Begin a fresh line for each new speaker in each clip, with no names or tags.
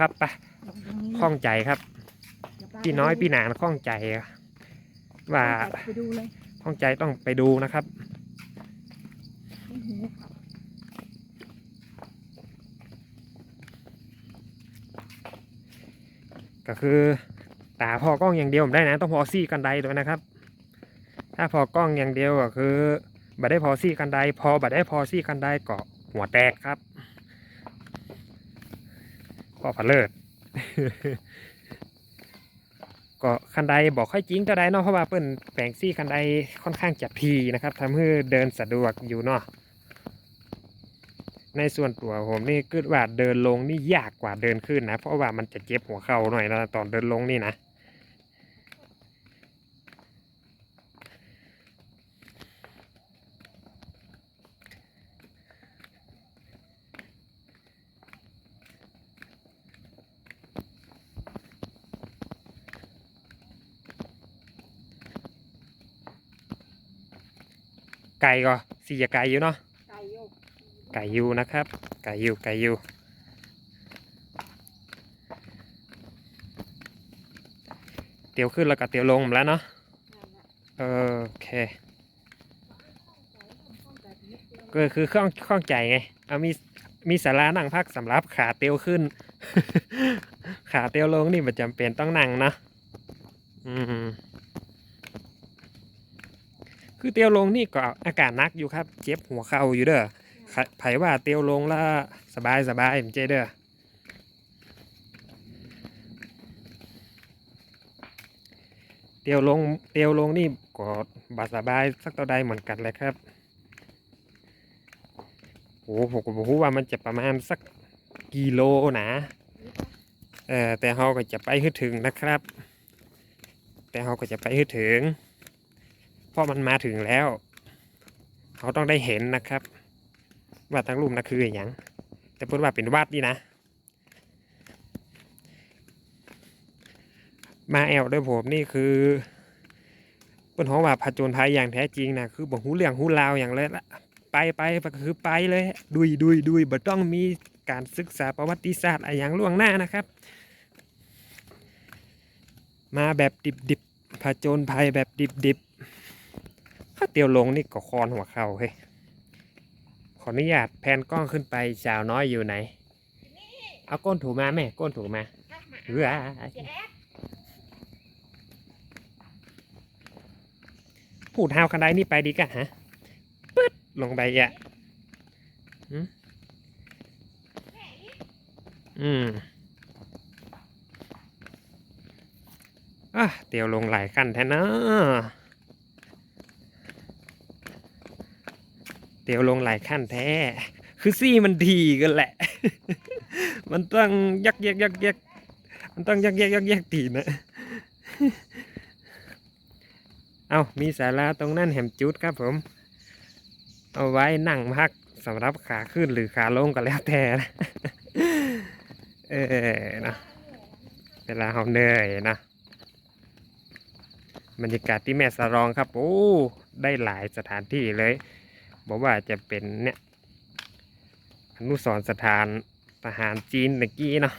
ครับไป
ลงตรงนี้
ข้องใจครับ
เดี๋ยวป้า
พี่น้อยพี่หนานข้องใจ ว่า
ไปดูเลย
ข้องใจต้องไปดูนะครับ
ไม่หู
ก็คือตาพอกล้องอย่างเดียวผมได้นะ ต้องพอซี่กันไดด้วยนะครับ ถ้าพอกล้องอย่างเดียวก็คือบัดได้พอซี่กันไดพอบัดได้พอซี่กันไดก็หัวแตกครับ ก็ผเลิศก็คันไดบอกค่อยจริงเท่าใดเนาะเพราะว่าเปิ้นแปลงซี่คันไดค่อนข้างจะพีนะครับทำให้เดินสะดวกอยู่เนาะในส่วนตัวผมนี่คิดว่าเดินลงนี่ยากกว่าเดินขึ้นนะ เพราะว่ามันจะเจ็บหัวเข่าหน่อยนะตอนเดินลงนี่นะ ไก่ก็สี่จะไก่อยู่เนาะ
ไก่โยก
ไก่ยูนะครับ ไก่ยูไก่ยูเตียวขึ้นแล้วก็เตียวลงหมดแล้วเนาะ
นั่นแหละ
เออโอเค
ข้องใจนิดเดียว
ก็คือข้องข้องใจไงเอามีมีสารานั่งพักสำหรับขาเตียวขึ้น ขาเตียวลงนี่มันจำเป็นต้องนั่งนะอืม คือเตียวลงนี่ก็อาการหนักอยู่ครับ เจ็บหัวเข่าอยู่เด้อไผว่าเตียวลงแล้วสบายสบายผมเจเด้อเตียวลงเตียวลงนี่ก็บาสบายสักตัวใดเหมือนกันเลยครับโอ้ผมก็บอกว่ามันจะประมาณสักกิโลนะเออแต่เราก็จะไปให้ถึงนะครับ แต่เราก็จะไปให้ถึง เพราะมันมาถึงแล้วเขาต้องได้เห็นนะครับว่าทั้งรูปนะคืออย่างแต่พูดว่าเป็นวัดนี่นะ มาแอลด้วยผมนี่คือเป็นห้องว่าผจญภัยอย่างแท้จริงนะคือบอกหูเรื่องหูราวอย่างเลยละไปไปก็คือไปเลยดุยดุยดุยบ่ต้องมีการศึกษาประวัติศาสตร์อะไรอย่างล่วงหน้านะครับ มาแบบดิบดิบผจญภัยแบบดิบดิบ ข้าเตียวลงนี่ก็คอนหัวเข่าเฮ้ยขออนุญาตแพนกล้องขึ้นไปสาวน้อยอยู่ไหน เอาก้นถูมาแม่ก้นถูมาเฮ้ยพูดเฮาวคันไดนี่ไปดีกะฮะลงไปอะอืมอะเดี๋ยวลงหลายขั้นแท้นะ ดี๋ยวลงหลายขั้นแท้ คือซี่มันดีกันแหละ มันต้องยักยักยักยักมันต้องยักยักยักยักตีนะ เอามีสาราตรงนั้นแหมจุดครับผม เอาไว้นั่งพักสำหรับขาขึ้นหรือขาลงก็แล้วแต่นะเออนะเวลาเราเหนื่อยนะบรรยากาศที่แม่สรองครับ โอ้ ได้หลายสถานที่เลย บอกว่าจะเป็นเนี่ยอนุสรสถานทหารจีนตะกี้เนาะ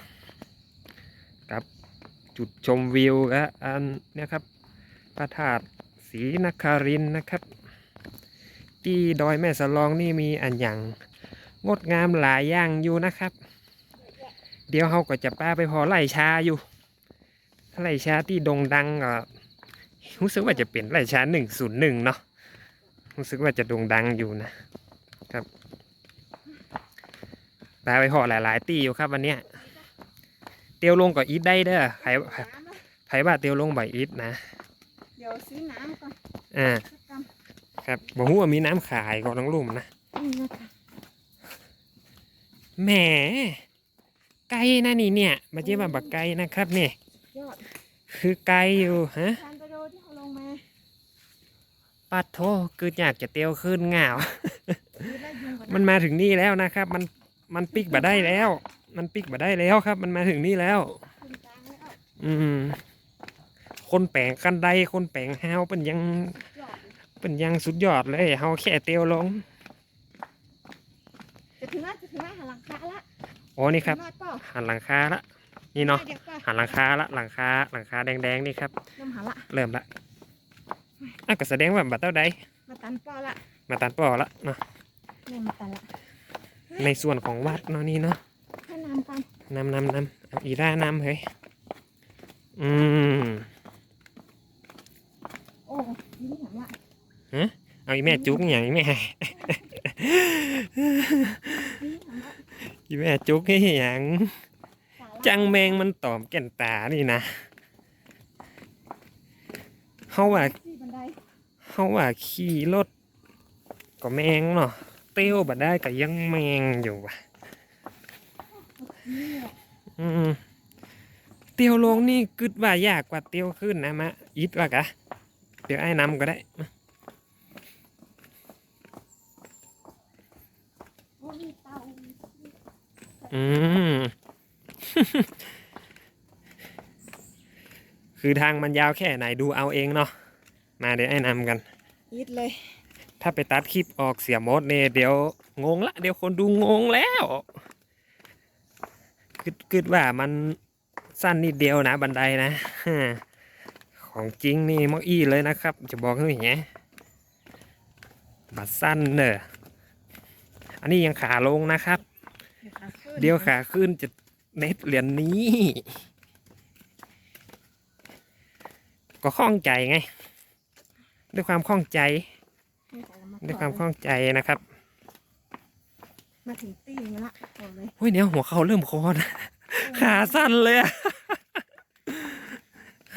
กับจุดชมวิวและอันเนี่ยครับพระธาตุศรีนครินนะครับ ที่ดอยแม่สลองนี่มีอันอย่างงดงามหลายอย่างอยู่นะครับ เดี๋ยวเขาก็จะป้าไปพอไล่ชาอยู่ไล่ชาที่ดงดังก็รู้สึกว่าจะเป็นไล่ชาหนึ่งศูนย์หนึ่งเนาะ รู้สึกว่าจะโด่งดังอยู่นะครับป้าไปพอหลาย ๆ ตีอยู่ครับวันเนี้ยเตียวลงก็อีทได้เด้อไผ
น้ำแล้ว
ไผว่าเตียวลงบ่อีทนะ
เดี๋ยวซื้อน้ำก่อน
อ่า
สักกำ
ครับบอกว่ามีน้ำขายก็ต้องลุ่มนะ
นี่นะคะ
แหม ไก่นะนี่เนี่ย มาเจ๊มาบักไก่นะครับเนี่ย
ยอด
คือไก่อยู่ฮะ
จานไปดูที่เขาลงมา
ปัดโทคืออยากจะเตียวขึ้นเหงา
ดูได้ยุงกว่า
มันมาถึงนี่แล้วนะครับ มันมันปิกบ่ได้แล้ว มันปิกบ่ได้แล้วครับ มันมาถึงนี่แล้ว
ขึ้นกลางแล้ว
อืม คนแปลงกันไดคนแปลงฮาวเป็นยัง
ยอดเลย
เป็นยังสุดยอดเลยเฮาแค่เตียวลง
จะถึงแล้วจะถึงแล้วหันหลังคาละ
โอ้นี่ครับ
ถึงแล้วเปล่า
หันหลังคาละนี่เนาะ
เดี๋ยวก่อน
หันหลังคาละหลังคาหลังคาแดงๆนี่ครับ
น้ำหาละ
เริ่มละ อะก็แสดงว่าบัตรเต้าใด
มาตันป้อละ
มาตัดปอละเนาะ
เนี่ยมาตันละ
ในส่วนของวัดเนาะนี่เนาะ
ให้น้ำกัน
นำนำนำเอาอีร่านำเฮ้ยอืม
โอ้ยิ้มหนังละ
เอาอีแม่จุกอย่างอีแม่
ยิ้มหนังละ
อีแม่จุกให้อย่าง
สาระ
จังแมงมันตอมแก่นตานี่นะเขาว่า
สี่บันได
เขาว่าขี่รถก็แมงเนาะเตี้ยวบัดได้ก็ยังแมงอยู่ว่ะอืมเตียวลงนี่กึดว่ายากกว่าเตียวขึ้นนะมะอิดว่ากะเดี๋ยวไอ้นำก็ได้อืมคือทางมันยาวแค่ไหนดูเอาเองเนาะ มาเดี๋ยวไอ้นำกัน
ยิดเลย
ถ้าไปตัดคลิปออกเสียโมดเนี่ยเดี๋ยวงงละเดี๋ยวคนดูงงแล้วกึดกึดว่ามันสั้นนิดเดียวนะบันไดนะของจริงนี่มออี้เลยนะครับ จะบอกให้อย่างเงี้ยบัดสั้นเนอะอันนี้ยังขาลงนะครับ
เดี๋ยวขาขึ้น
เดี๋ยวขาขึ้นจะเน็ตเหรียญนี้ ก็ข้องใจไง ด้วยความข้องใจ ด้วยความข้องใจนะครับ
มาถึงตีนละบอกเลย
เฮ้ยเนี่ยหัวเขาเริ่มคอนขาสั้นเลยอะ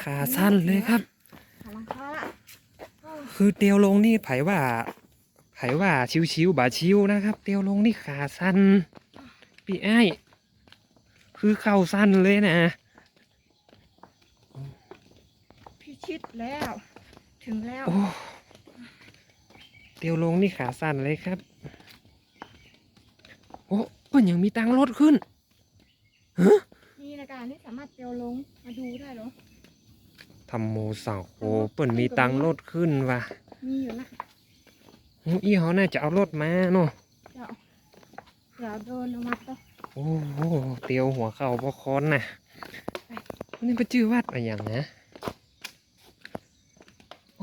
ขาสั้นเลยครับ
ขาลังคาละโอ้
คือเตียวลงนี่ไผว่าไผว่าชิวๆบาชิวนะครับ เตียวลงนี่ขาสั้นพี่ไอ้ายคือเข่าสั้นเลยนะ
พิชิตแล้ว ถึงแล้ว
โอ้เตียวลงนี่ขาสั้นเลยครับ โอ้เปิ้นยังมีตังค์รถขึ้น
นี่นะการนี่สามารถเตียวลงมาดูได้เหรอ
ทำโมสังโคเปิ้นมีตังค์รถขึ้นว่ะ
มีอยู่นะ
โอ้อีเขาน่าจะเอารถมาเนาะ
เดี๋ยวเดี๋ยวเดินออกมาต่อ
โอ้โหเตียวหัวเข่าพอคอนน่ะนี่เป็นชื่อวัดอะไรอย่างนะโ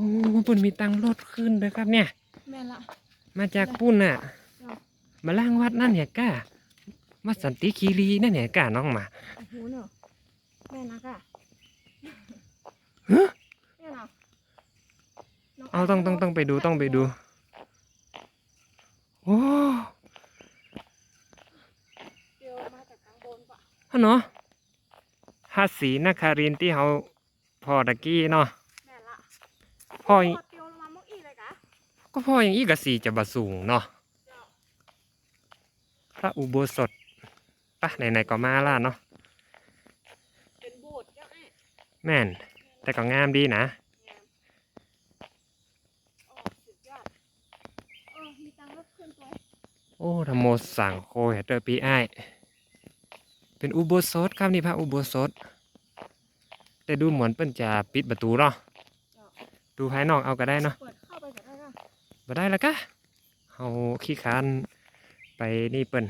อ้เปิ้นมีตังค์รถขึ้นเลยครับเนี่ย
แม่ละ
มาจากปุ้นน่ะ
จ้ะ
มาล่างวัดนั่นเนี่ยก้าวัดสันติคีรีนั่นเนี่ยก้าน้องมา
โอ้โหเนอะแม่นักอะ
ฮะ
แม่นักน้
เอาต้องต้องต้องไปดูต้องไปดู โอ้
เตียวมาจากทางบนปะ
ฮะเนาะฮัสสีนคารินทร์ที่เขาพอตะกี้เนาะ
แม่ละ
พ่อ
เตียวลงมามุกอีเลยกะ
ก็พ่ออย่างอีกกสีจะบะสูงเนาะพระอุโบสถปะไหนๆก็มาล่ะเนาะ
เป็นโบสถ์เจ้าแม่
แม่น แต่ก็งามดีนะ
งามโอ้สุดยอดเออมีตังค์รถขึ้นตัว
โอ้ธรรมโมสังโคเฮเตอร์ปีไอายเป็นอุโบสถครับนี่พระอุโบสถ แต่ดูเหมือนเปิ้นจะปิดประตูเนาะ ดูภายนอกเอาก็ได้เนาะ
เปิดเข้าไปก็ได้ก็
บ่ได้ละกะเอาขี้คร้านไปนี่เปิ้น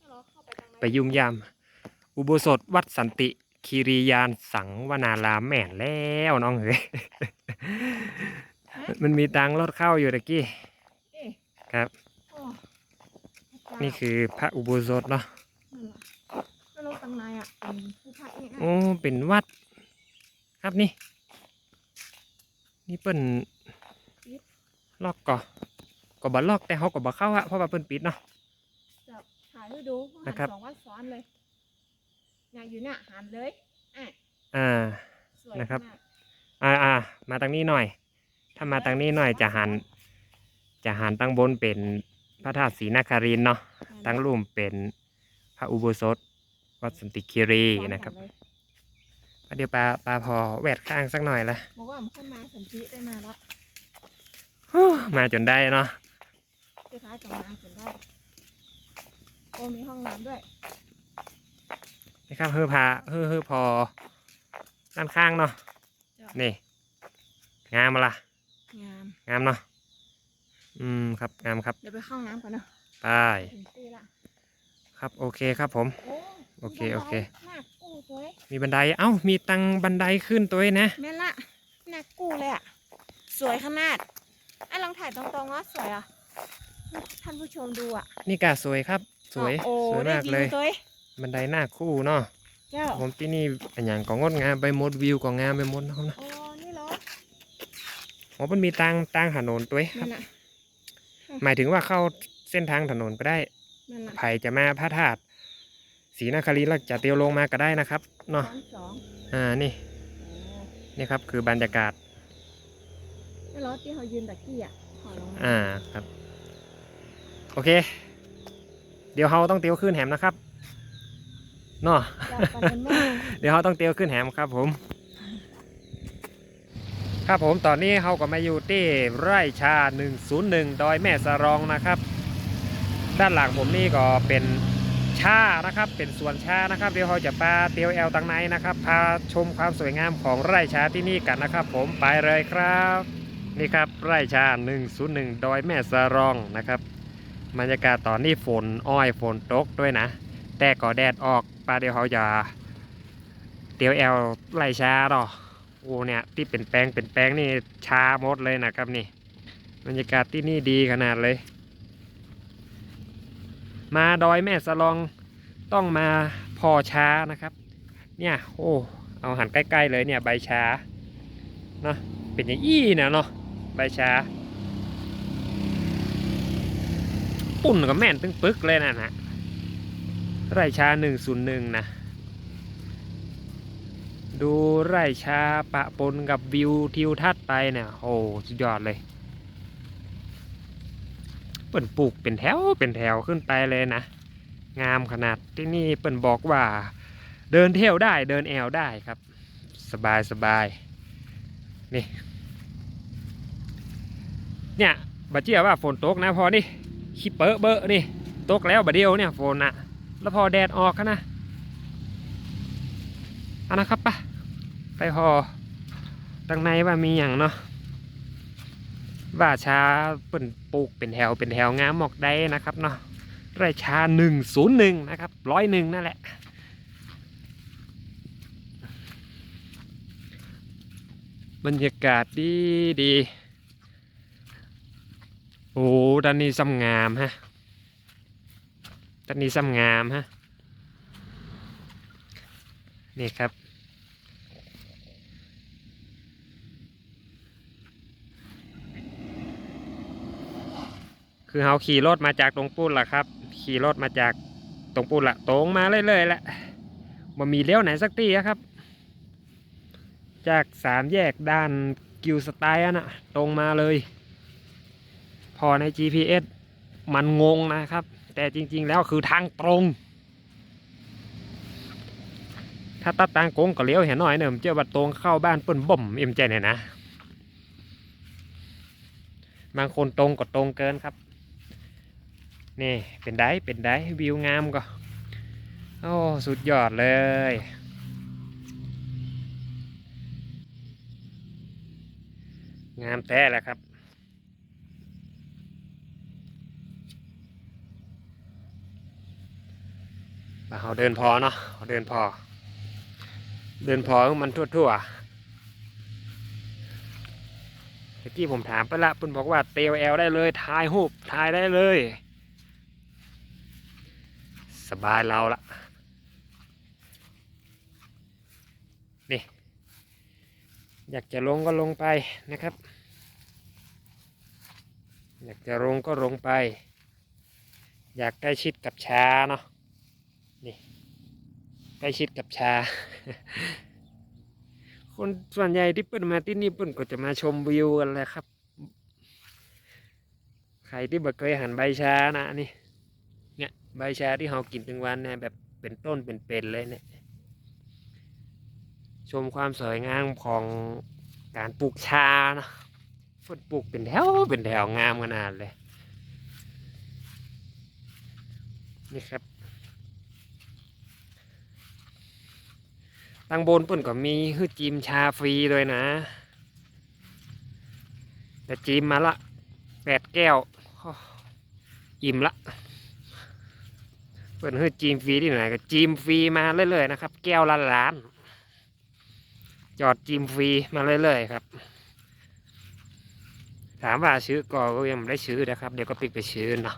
ถ้าเราเข้าไปทางใน
ไปยุ่มยาม อุโบสถวัดสันติ คีรียานสังวนารามแม่นแล้วน้องเฮ้ย มันมีตังค์รถเข้าอยู่ตะกี้
เอ๊ะ
ครับ
โอ้พระเจ้า
นี่คือพระอุโบสถเนาะ
นั่นล่ะแล้วเราตังในอะเป็นผู้พักเองอะ
โอ้เป็นวัด ครับนี่ นี่เปิ้นล็อกก่อก็บ่ล็อกแต่เขาก็บ่เข้าอะเพราะว่าเปิ้นปิดเนาะ
จะถ่ายให้ดูว่าหั
นะครับ
สองวันซ้อนเลยเนี่ยอยู่เนี่ยหันเลยอะ
อ่า
สวย
นะครับ
มาก
อ่าอ่ามาทางนี้หน่อย ถ้ามาทางนี้หน่อยจะหัน จะหันตั้งบนเป็นพระธาตุศรีนครินทร์เนาะตั้งรูมเป็นพระอุโบสถวัดสันติคีรี
ซ้อ
นะครับ
หั เลย
เดี๋ยวปลาปลาพอแวดข้างสักหน่อยละ
บอกว่ามันขึ้นมาสันติได้มาแล้ว
ฮู้มาจนได้เนาะ
สุดท้ายกลับมาจนได้โอ้มีห้องน้ำด้วย
นะครับเฮือพาเฮือเฮือพอด้านข้างเนาะ
จ้ะ
นี่งามมาละ
งาม
งามเนาะอืมครับงามครับ
เดี๋ยวไปเข้าห้องน้ำก่อนเนาะ
ไป
ถึงตีละ
ครับโอเคครับผม
โอ้
โอเค
มี
โอเค
ต้นไม้มากโอ้ตสวย
มีบันได เอ้า มีตังบันไดขึ้นตัวเองนะ
แม่นละหนักกู้เลยอะสวยขนาดอะลองถ่ายตรงๆว่าสวยอะให้ท่านผู้ชมดูอะ
นี่กาสวยครับ สวย
โอ้
สวย
ได้
มาก
วิ
เล
วยตัวเอง
บันไดหน้าคู่เนาะ
เจ้า
ผมที่นี่อันอย่างก็งดงามไปหมดวิวก็งามไปหมดนะครับนะ
โอ้นี่เหรอ
อ๋อมันมีตังตังถนนตัวเองค
นั่
รับ
นน่ะ
หมายถึงว่าเข้าเส้นทางถนนก็ได้
นั่นน่ะ
ไผ่จะมาพระธาตุ ศรีนครินทร์แล้วจะเตียวลงมาก็ได้นะครับเนาะ
สองสอง
อ่านี่
โอ้
นี่ครับคือบรรยากาศ
นี่เหรอที่เขายืนตะกี้อะขอลงมา
อ่าครับ โอเค เดี๋ยวเราต้องเตียวขึ้นแหมนะครับเนาะ
เจ้าปานนั้นมาก
เดี๋ยวเราต้องเตียวขึ้นแหมครับผม ครับผมตอนนี้เราก็มาอยู่ที่ไร่ชา 101 ดอยแม่สะรองนะครับ ด้านหลังผมนี่ก็เป็น ชานะครับ เป็นสวนชานะครับเดี๋ยวเราจะพาเตียวแอลตังในนะครับพาชมความสวยงามของไร่ชาที่นี่กันนะครับ ผมไปเลยครับ นี่ครับไร่ชา 101 ดอยแม่สรองนะครับบรรยากาศตอนนี้ฝนอ้อยฝนตกด้วยนะ แต่ก็แดดออกปลาเดียวเขาจะเตียวแอลไร่ชาเนาะโอ้เนี่ยที่เป็นแปลงเป็นแปลงนี่ชาหมดเลยนะครับนี่บรรยากาศที่นี่ดีขนาดเลย มาดอยแม่สลองต้องมาพอช้านะครับ เนี่ยโอ้เอาหันใกล้ๆเลยเนี่ยใบชาเนาะเป็นอย่างอี้นะเนาะใบชาปุ่นกับแม่นตึงปึกเลยนะนะไร่ชาหนึ่งศูนย์หนึ่งนะดูไร่ชาปะปนกับวิวทิวทัศน์ไปเนี่ยโอ้สุดยอดเลย เปิ่นปลูกเป็นแถวเป็นแถวขึ้นไปเลยนะ งามขนาดที่นี่เปิ่นบอกว่า เดินเที่ยวได้เดินแอวได้ครับ สบายสบายนี่ เนี่ยบัดเจียว่าฝนตกนะพอนี่ขี้เปอะเบอะนี่ตกแล้วบัดเดียวเนี่ยฝนอะแล้วพอแดดออกนะเอานะครับปะไปพอตั้งในว่ามีอย่างเนาะ ว่าชาเปิ่นปลูกเป็นแถวเป็นแถวงามหมอกได้นะครับเนาะไรชาหนึ่งศูนย์หนึ่งนะครับร้อยหนึ่งนั่นแหละบรรยากาศดีดีโอ้ด้านนี้ซ้ำงามฮะด้านนี้ซ้ำงามฮะนี่ครับ คือเราขี่รถมาจากตรงปุ้นล่ะครับ ขี่รถมาจากตรงปุ้นละตรงมาเรื่อยๆแหละมันมีเลี้ยวไหนสักทีอะครับ จากสามแยกด้านกิวสไตล์อะนะตรงมาเลย พอใน GPS มันงงนะครับ แต่จริง ๆ แล้วคือทางตรง ถ้าตัดทางโกงก็เลี้ยวเห็นหน่อยเนอะเจ้าบัดตรงเข้าบ้านเปิ้นบ่มเอ็มใจเนี่ยนะ บางคนตรงก็ตรงเกินครับ นี่เป็นได้เป็นได้วิวงามก็โอ้สุดยอดเลย งามแท้แหละครับมาเขาเดินพอเนาะเขาเดินพอ เดินพอมันทั่วๆเมื่อกี้ผมถามไปละเพิ่นบอกว่าเตลแอลได้เลยถ่ายรูปถ่ายได้เลย สบายเราละนี่ อยากจะลงก็ลงไปนะครับ อยากจะลงก็ลงไป อยากใกล้ชิดกับชาเนาะนี่ใกล้ชิดกับชา คนส่วนใหญ่ที่เปิ้นมาที่นี่เปิ้นก็จะมาชมวิวกันแหละครับ ใครที่บ่เคยหันใบชานะนี่เนี่ ใบชาที่เรากินถึงวันเนี่ยแบบเป็นต้นเป็นๆเลยเนี่ย ชมความสวยงามของการปลูกชานะฝนปลูกเป็นแถวเป็นแถวงามขนาดเลย นี่ครับตังบนเปิ่นก็มีฮือจิมชาฟรีด้วยนะ แต่จิมมาละแปดแก้ว อิ่มละ เปิดให้จีมฟรีที่ไหนก็จีมฟรีมาเรื่อยๆนะครับ แก้วละล้าน จอดจีมฟรีมาเรื่อยๆครับ ถามว่าซื้อก่อก็ยังไม่ได้ซื้อนะครับ เดี๋ยวก็ปิดไปซื้อเนาะ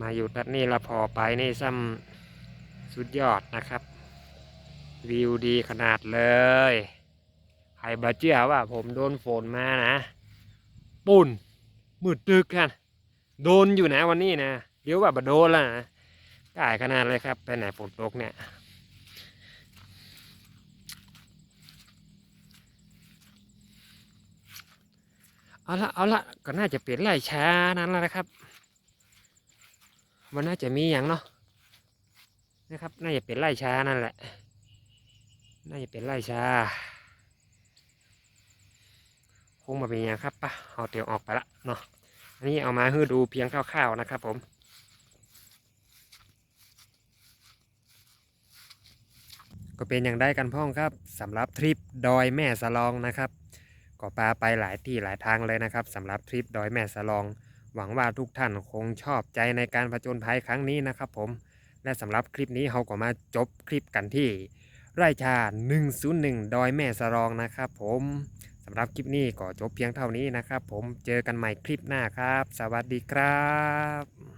มาอยู่ตัดนี่ละพอไปนี่ซ้ำสุดยอดนะครับ วิวดีขนาดเลยใครบาเชื่อว่าผมโดนฝนมานะ ปุ่นมืดตึกกัน โดนอยู่นะวันนี้นะเดี๋ยวว่าบโดนแล้วนะกายขนาดเลยครับ ไปไหนฝนตกเนี่ยเอาละเอาละก็น่าจะเปลี่ยนไล่ช้านั้นแล้วนะครับ มันน่าจะมีอย่างเนาะนะครับ น่าจะเป็นไล่ช้านั่นแหละ น่าจะเป็นไล่ช้า คงมาเป็นอย่างครับปะเอาเตียวออกไปละเนาะ นนี้เอามาให้ดูเพียงคร่าวๆนะครับผม ก็เป็นอย่างได้กันพ่องครับสำหรับทริปดอยแม่สลองนะครับก็ปลาไปหลายที่หลายทางเลยนะครับสำหรับทริปดอยแม่สลอง หวังว่าทุกท่านคงชอบใจในการผจญภัยครั้งนี้นะครับผมและสำหรับคลิปนี้เราก็มาจบคลิปกันที่ไร่ชา 101 ดอยแม่สลองนะครับผมำหรับคลิปนี้ก็จบเพียงเท่านี้นะครับ ผมเจอกันใหม่คลิปหน้าครับ สวัสดีครับ